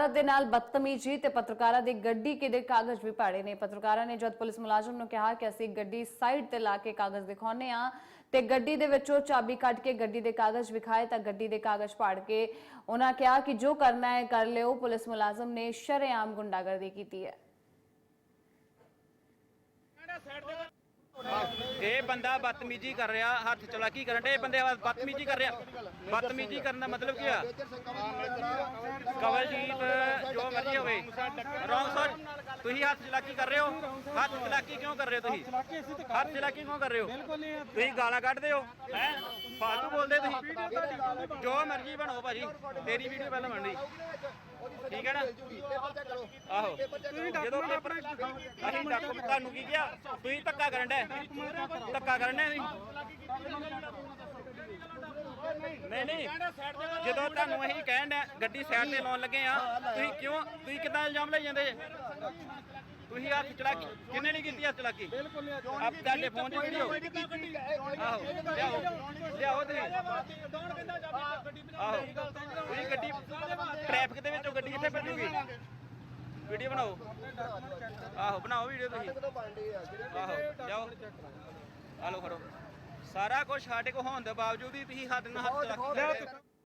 ਔਰਤ ਦੇ ਨਾਲ ਬਦਤਮੀਜ਼ੀ ਤੇ ਪੱਤਰਕਾਰਾਂ ਦੀ ਗੱਡੀ ਕਿਦੇ ਕਾਗਜ਼ ਵੀ ਪਾੜੇ ਨੇ? ਪੱਤਰਕਾਰਾਂ ਨੇ ਜਦ ਪੁਲਿਸ ਮੁਲਾਜ਼ਮ ਨੂੰ ਕਿਹਾ ਕਿ ਅਸੀਂ ਗੱਡੀ ਸਾਈਡ ਤੇ ਲਾ ਕੇ ਕਾਗਜ਼ ਦਿਖਾਉਨੇ ਆ ਤੇ ਗੱਡੀ ਦੇ ਵਿੱਚੋਂ ਚਾਬੀ ਕੱਢ ਕੇ ਗੱਡੀ ਦੇ ਕਾਗਜ਼ ਵਿਖਾਏ ਤਾਂ ਗੱਡੀ ਦੇ ਕਾਗਜ਼ ਪਾੜ ਕੇ ਉਹਨਾਂ ਕਿਹਾ ਕਿ ਜੋ ਕਰਨਾ ਹੈ ਕਰ ਲਿਓ ਪੁਲਿਸ ਮੁਲਾਜ਼ਮ ਨੇ ਸ਼ਰੇਆਮ ਗੁੰਡਾਗਰਦੀ ਕੀਤੀ ਹੈ। ਇਹ ਬੰਦਾ ਬਦਤਮੀਜੀ ਕਰ ਰਿਹਾ ਹੱਥ ਚਲਾਕੀ ਕਰਨ ਦੇ ਇਹ ਬੰਦੇ ਬਦਤਮੀਜੀ ਕਰ ਰਿਹਾ। ਬਦਤਮੀਜੀ ਕਰਨ ਦਾ ਮਤਲਬ ਕੀ ਆ? ਕਵਲਜੀਤ ਮਰਜ਼ੀ ਹੋਵੇ। ਰੌਂਗ ਸਾਈਡ ਤੁਸੀਂ ਹੱਥ ਚਲਾਕੀ ਕਰ ਰਹੇ ਹੋ। ਹੱਥ ਚਲਾਕੀ ਕਿਉਂ ਕਰ ਰਹੇ ਹੋ ਤੁਸੀਂ? ਹੱਥ ਚਲਾਕੀ ਕਿਉਂ ਕਰ ਰਹੇ ਹੋ? ਤੁਸੀਂ ਗਾਲਾਂ ਕੱਢਦੇ ਹੋ। ਹੈ? ਫਾਲਤੂ ਬੋਲਦੇ ਤੁਸੀਂ। ਜੋ ਮਰਜ਼ੀ ਬਣੋ ਭਾਜੀ। ਤੇਰੀ ਵੀਡੀਓ ਪਹਿਲਾਂ ਬਣਨੀ ਠੀਕ ਹੈ ਨਾ? ਆਹੋ। ਜਦੋਂ ਪੇਪਰ ਅਸੀਂ ਡਾਕੂ ਤੁਹਾਨੂੰ ਕੀ ਕਿਹਾ? ਤੁਸੀਂ ਧੱਕਾ ਕਰਨ ਦੇ ਧੱਕਾ ਕਰਨ ਦੇ ਨਹੀਂ ਨਹੀਂ ਜਦੋਂ ਤੁਹਾਨੂੰ ਅਸੀਂ ਕਹਿਣ ਦੇ ਗੱਡੀ ਸਾਈਡ ਤੇ ਲਾਉਣ ਲੱਗੇ ਆ ਤੁਸੀਂ ਕਿਉਂ ਤੁਸੀਂ ਕਿਦਾਂ ਇਲਜ਼ਾਮ ਲਾਈ ਜਾਂਦੇ ਜੇ? ਤੁਸੀਂ ਹੱਥ ਚਲਾਕੀ ਕਿੰਨੇ ਨਹੀਂ ਕੀਤੀ ਹੱਥ ਚਲਾਕੀ ਆਪ ਤੁਹਾਡੇ ਫੋਨ 'ਚ ਵੀਡੀਓ ਆਹੋ ਲਿਆਓ ਲਿਆਓ ਤੁਸੀਂ ਆਹੋ ਤੁਸੀਂ ਗੱਡੀ ਟ੍ਰੈਫਿਕ ਦੇ ਵਿੱਚੋਂ ਗੱਡੀ ਕਿੱਥੇ ਭੱਜੂਗੀ ਵੀਡੀਓ ਬਣਾਓ ਆਹੋ ਬਣਾਓ ਵੀਡੀਓ ਤੁਸੀਂ ਆਹੋ ਜਾਓ ਆ ਲਓ ਫੜੋ ਸਾਰਾ ਕੁਝ ਸਾਡੇ ਕੋਲ ਹੋਣ ਦੇ ਬਾਵਜੂਦ ਹੀ ਤੁਸੀਂ ਹੱਥ ਨਾਲ ਹੱਥ ਚਲਾ